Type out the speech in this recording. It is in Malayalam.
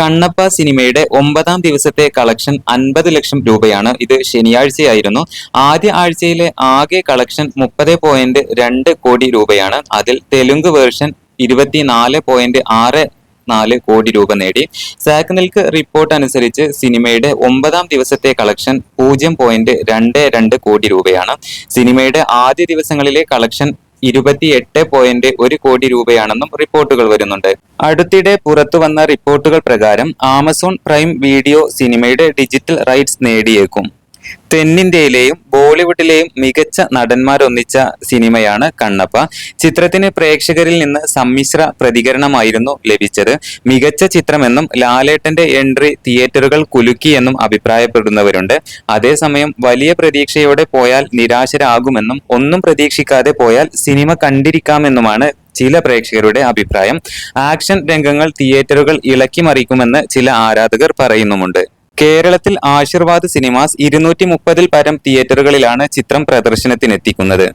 കണ്ണപ്പ സിനിമയുടെ ഒമ്പതാം ദിവസത്തെ കളക്ഷൻ അൻപത് ലക്ഷം രൂപയാണ്. ഇത് ശനിയാഴ്ചയായിരുന്നു. ആദ്യ ആഴ്ചയിലെ ആകെ കളക്ഷൻ മുപ്പത് പോയിന്റ് രണ്ട് കോടി രൂപയാണ്. അതിൽ തെലുങ്ക് വേർഷൻ ഇരുപത്തിനാല് പോയിന്റ് ആറ് നാല് കോടി രൂപ നേടി. സാക്ക് നിൽക്ക് റിപ്പോർട്ട് അനുസരിച്ച് സിനിമയുടെ ഒമ്പതാം ദിവസത്തെ കളക്ഷൻ പൂജ്യം പോയിന്റ് രണ്ട് രണ്ട് കോടി രൂപയാണ്. സിനിമയുടെ ആദ്യ ദിവസങ്ങളിലെ കളക്ഷൻ ഇരുപത്തിയെട്ട് പോയിന്റ് ഒരു കോടി രൂപയാണെന്നും റിപ്പോർട്ടുകൾ വരുന്നുണ്ട്. അടുത്തിടെ പുറത്തു വന്ന റിപ്പോർട്ടുകൾ പ്രകാരം ആമസോൺ പ്രൈം വീഡിയോ സിനിമയുടെ ഡിജിറ്റൽ റൈറ്റ്സ് നേടിയേക്കും. തെന്നിന്ത്യയിലെയും ബോളിവുഡിലെയും മികച്ച നടന്മാരൊന്നിച്ച സിനിമയാണ് കണ്ണപ്പ. ചിത്രത്തിന് പ്രേക്ഷകരിൽ നിന്ന് സമ്മിശ്ര പ്രതികരണമായിരുന്നു ലഭിച്ചത്. മികച്ച ചിത്രമെന്നും ലാലേട്ടന്റെ എൻട്രി തിയേറ്ററുകൾ കുലുക്കിയെന്നും അഭിപ്രായപ്പെടുന്നവരുണ്ട്. അതേസമയം വലിയ പ്രതീക്ഷയോടെ പോയാൽ നിരാശരാകുമെന്നും ഒന്നും പ്രതീക്ഷിക്കാതെ പോയാൽ സിനിമ കണ്ടിരിക്കാമെന്നുമാണ് ചില പ്രേക്ഷകരുടെ അഭിപ്രായം. ആക്ഷൻ രംഗങ്ങൾ തിയേറ്ററുകൾ ഇളക്കിമറിക്കുമെന്ന് ചില ആരാധകർ പറയുന്നുമുണ്ട്. കേരളത്തിൽ ആശീർവാദ് സിനിമാസ് ഇരുന്നൂറ്റി മുപ്പതിൽ പരം തിയേറ്ററുകളിലാണ് ചിത്രം പ്രദർശനത്തിനെത്തിക്കുന്നത്.